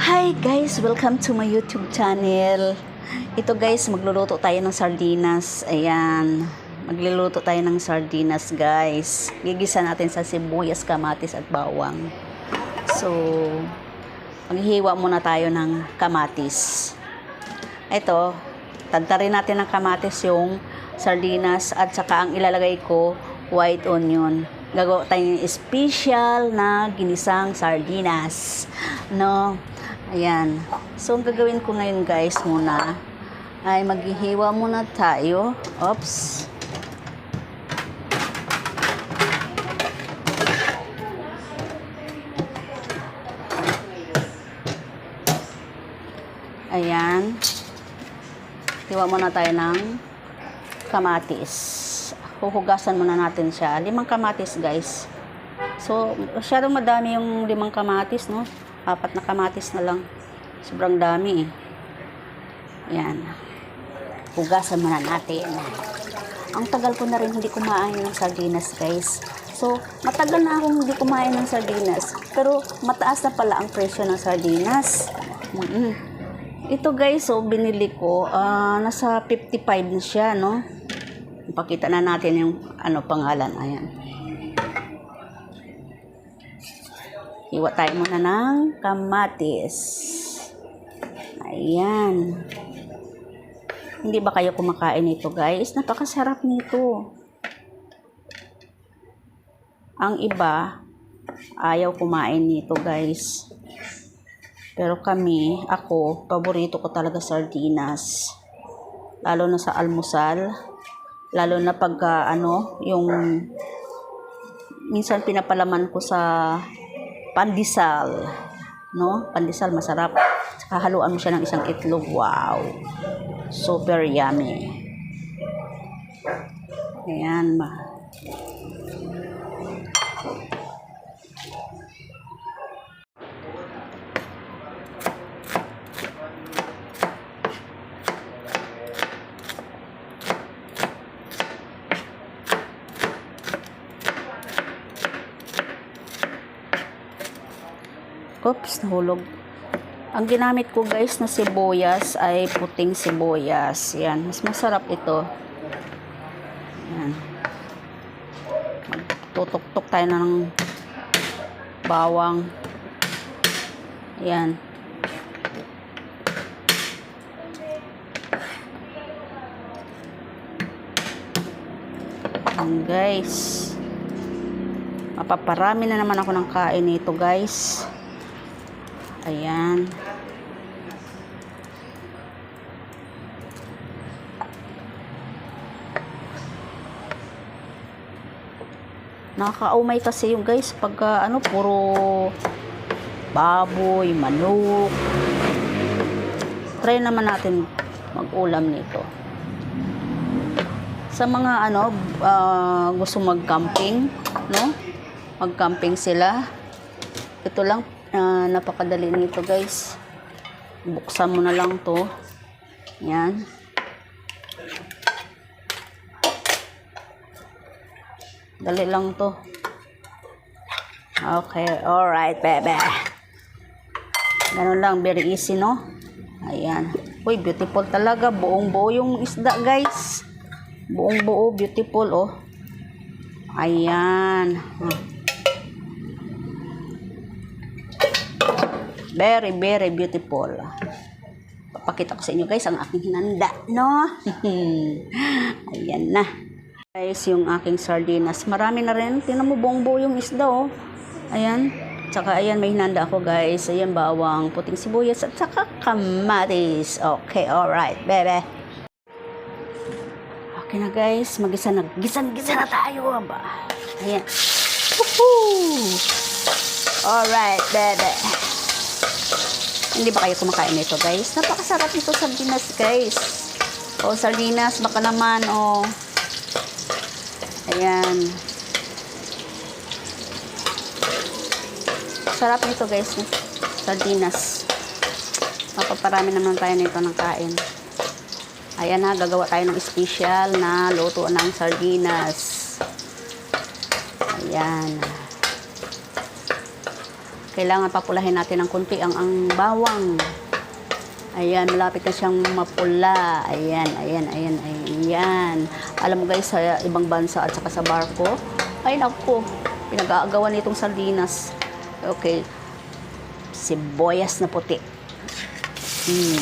Hi guys! Welcome to my YouTube channel. Ito guys, magluluto tayo ng sardinas. Ayan. Magluluto tayo ng sardinas guys. Gigisa natin sa sibuyas, kamatis at bawang. So, maghihiwa muna tayo ng kamatis. Ito, tagtarin natin ng kamatis yung sardinas at saka ang ilalagay ko, white onion. Gagawa tayo special na ginisang sardinas. No? Ayan. So, ang gagawin ko ngayon guys muna ay maghihiwa muna tayo. Oops. Ayan. Hiwa muna tayo ng kamatis. Huhugasan muna natin siya. Limang kamatis, guys. So, masyadong madami yung limang kamatis, no? Apat na kamatis na lang. Sobrang dami, eh. Ayan. Hugasan muna natin. Ang tagal ko na rin hindi kumain ng sardinas, guys. So, matagal na akong hindi kumain ng sardinas. Pero, mataas na pala ang presyo ng sardinas. Mm-mm. Ito guys, so binili ko, ah, nasa 55 na siya, no? Pakita na natin yung ano pangalan, ayan. Hiwa tayo muna ng kamatis. Ayan. Hindi ba kayo kumakain nito guys? Napakasarap nito. Ang iba, ayaw kumain nito guys. Pero kami, ako, paborito ko talaga sardinas. Lalo na sa almusal. Lalo na pagka, ano, yung minsan pinapalaman ko sa pandesal. No? Pandesal, masarap. Saka haluan mo siya ng isang itlog. Wow! Super yummy. Ayan, ma. Oops, nahulog. Ang ginamit ko guys na sibuyas ay puting sibuyas. Yan, mas masarap ito. Yan. Magtutok-tok tayo ng bawang. Yan. Yan guys. Mapaparami na naman ako ng kain nito guys. Ayan. Nakakaumay kasi yung guys pagka ano puro baboy, manok. Try naman natin mag-ulam nito. Sa mga ano ah, gusto mag-camping, no? Mag-camping sila. Ito lang Ah, napakadali nito guys. Buksan mo na lang to. Yan. Dali lang to. Okay alright bebe. Ganun lang very easy no? Ayan. Uy beautiful talaga. Buong buo yung isda guys. Buong buo beautiful oh. Ayan. Hmm. Very, very beautiful. Papakita ko sa inyo guys ang aking hinanda, no? Ayan na. Guys, yung aking sardinas. Marami na rin. Tingnan mo buong buo yung isda, oh. Ayan. Tsaka ayan, may hinanda ako guys. Ayan, bawang, puting sibuyas, at saka kamatis. Okay, alright, bebe. Okay na guys, magisa na. Gisan-gisa na tayo, ba? Ayan. Woohoo! Alright, bebe. Hindi ba kayo kumakain nito, guys? Napakasarap nito sardinas, guys. O, sardinas, baka naman, o. Ayan. Sarap nito, guys. Sardinas. Mapaparami naman tayo nito ng kain. Ayan ha, gagawa tayo ng special na luto ng sardinas. Ayan. Kailangan papulahin natin ng kunti ang, ang bawang. Ayan, malapit na siyang mapula. Ayan, ayan, ayan, ayan. Alam mo guys, sa ibang bansa at saka sa barko, ay naku, pinag-aagawan nitong sardinas. Okay. Sibuyas na puti. Hmm.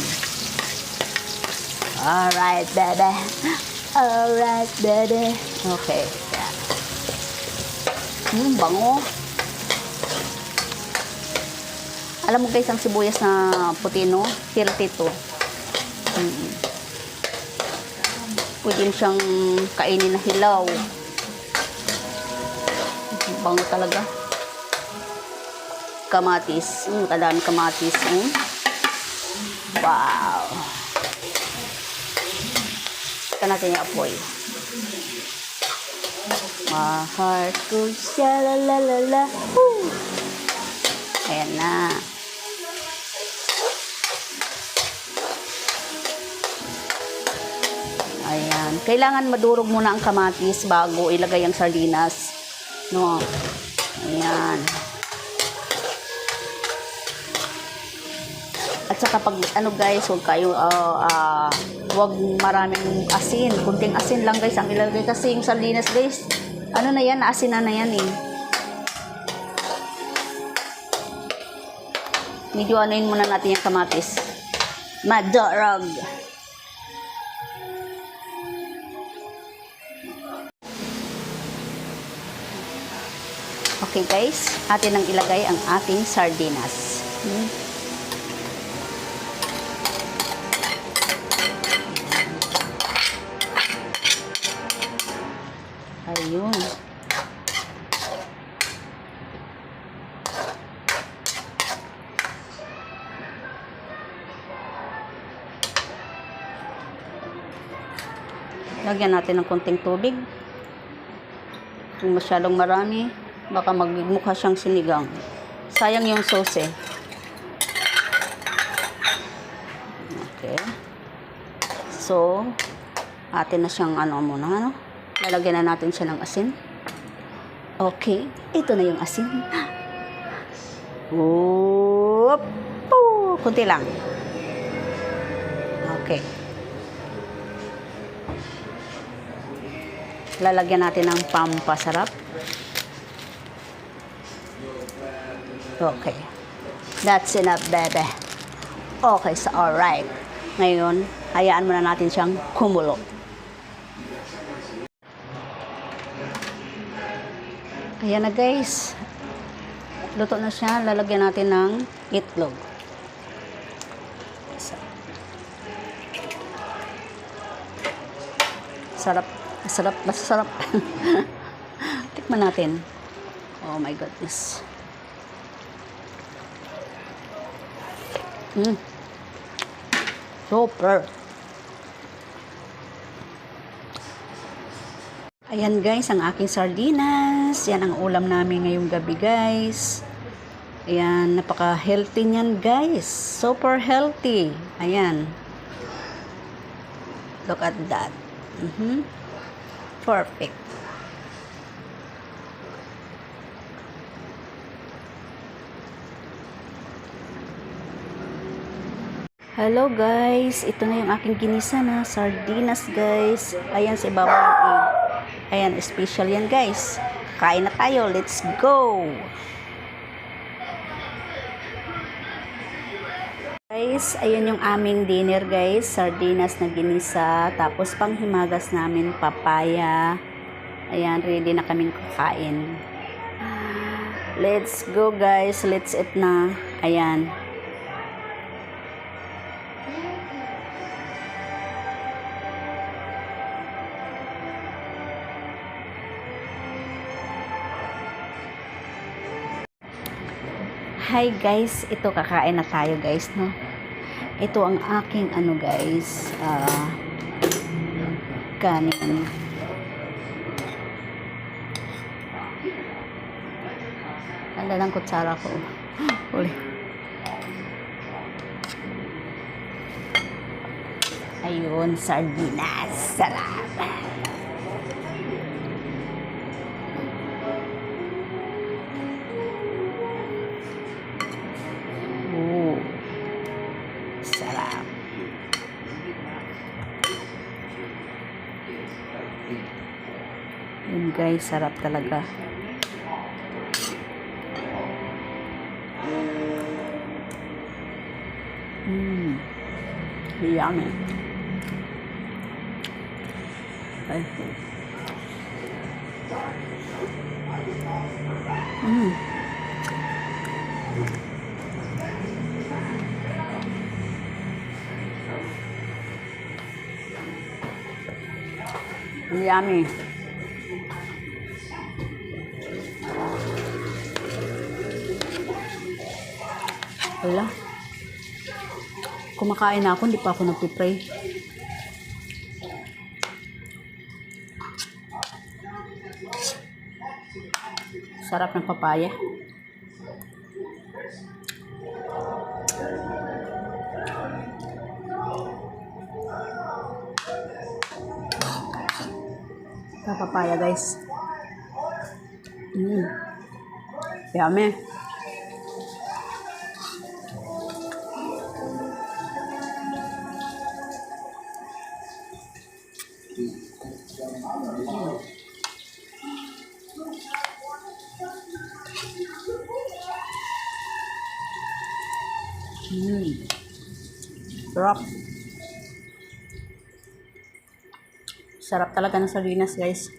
Alright, baby. Alright, baby. Okay. Yeah. Hmm, bango. Alam mo guys, ang sibuyas na puti, no? Healthy to. Mm. Pwede mo siyang kainin na hilaw. Bango talaga. Kamatis. Mm, kadami kamatis. Mm. Wow. Ito natin yung apoy. My heart goes sha la la la la. Woo! Ayan na. Ayan. Kailangan madurog muna ang kamatis bago ilagay ang sardinas. No. Ayan. At saka pag ano guys, huwag kayo ah ah, huwag maraming asin. Kunting asin lang guys ang ilagay kasi yung sardinas guys. Ano na yan, asin na na yan eh. Medyo anuin muna natin yung kamatis. Madorog. Okay guys, atin nang ilagay ang ating sardinas. Ayun. Lagyan natin ng konting tubig. Kung masyadong marami, baka magmukha siyang sinigang. Sayang yung sauce eh. Okay. So, atin na siyang ano muna, ano? Lalagyan na natin siya ng asin. Okay, ito na yung asin. Oop! Kunti lang. Okay. Lalagyan natin ng pampasarap. Okay. That's enough, bebe. Okay, so alright. Ngayon, hayaan muna natin siyang kumulo. Ayan na guys. Luto na siya. Lalagyan natin ng itlog. Sarap. Masarap. Masarap. Tikman natin. Oh my goodness. Mm. Super. Ayan guys, ang aking sardinas. Yan ang ulam namin ngayong gabi guys. Ayan, napaka-healthy niyan guys. Super healthy. Ayan. Look at that. Mhm. Perfect. Hello guys, ito na yung aking ginisa na sardinas guys. Ayan sa ibabaw ng egg. Ayan, special yan guys. Kain na tayo, let's go! Guys, ayan yung aming dinner guys. Sardinas na ginisa. Tapos panghimagas namin papaya. Ayan, ready na kaming kakain. Let's go guys, let's eat na. Ayan. Hi guys, ito kakain na tayo guys, no? Ito ang aking ano guys, ah kanin. Handa ng kutsara ko. Uli. Ayun, sardinas. Sarap. Guys, sarap talaga. Mmm. Yummy. Ay. Mmm. Yummy. Kumakain na ako, hindi pa ako nagpipray. Sarap ng papaya. Papaya guys. Mm. Yummy. Mm. Sarap. Sarap talaga ng sardinas, guys.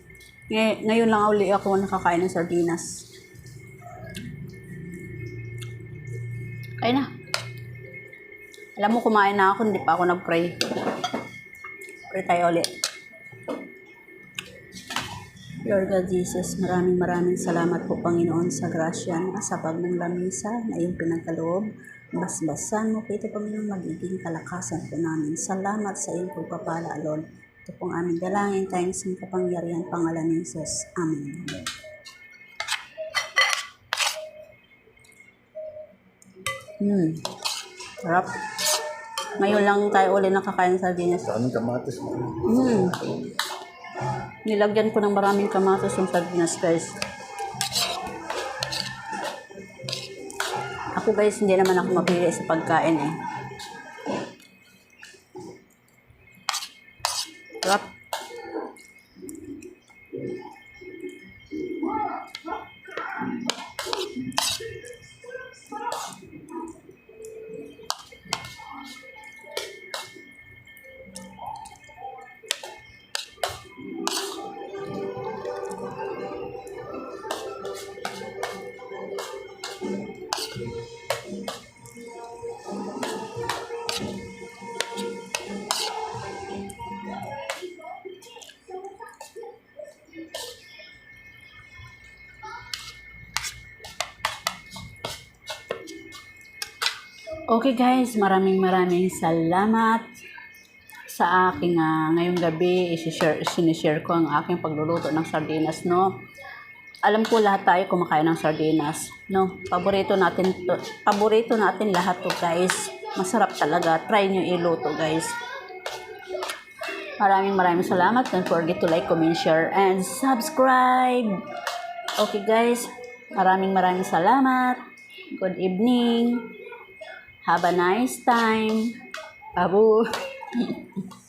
Ngay ngayon lang uli ako nakakain ng sardinas. Kain na. Alam mo, kumain na ako, hindi pa ako nag-pray. Pray tayo ulit. Lord God Jesus, maraming maraming salamat po Panginoon sa grasya ng asabag ng lamisa na iyong pinagkaloob. Basbasan mo po ito Panginoon magiging kalakasan po namin. Salamat sa iyong pagpapala, Lord. Ito pong aming dalangin tayong sa kapangyarihan pangalan ni Jesus. Amen. Hmm. Sarap. Ngayon lang tayo uli nakakain ng sardinas. Sa aming kamatis. Mm. Nilagyan ko ng maraming kamatis yung sardinas, guys. Ako, guys, hindi naman ako mapili sa pagkain, eh. Sarap. Okay guys, maraming maraming salamat sa aking ah, ngayong gabi isi-share sinishare ko ang aking pagluluto ng sardinas no. Alam ko lahat tayo kumakain ng sardinas no. Paborito natin to, paborito natin lahat to guys. Masarap talaga. Try nyo iluto guys. Maraming maraming salamat. Don't forget to like, comment, share, and subscribe. Okay guys, maraming maraming salamat. Good evening. Have a nice time. Babu.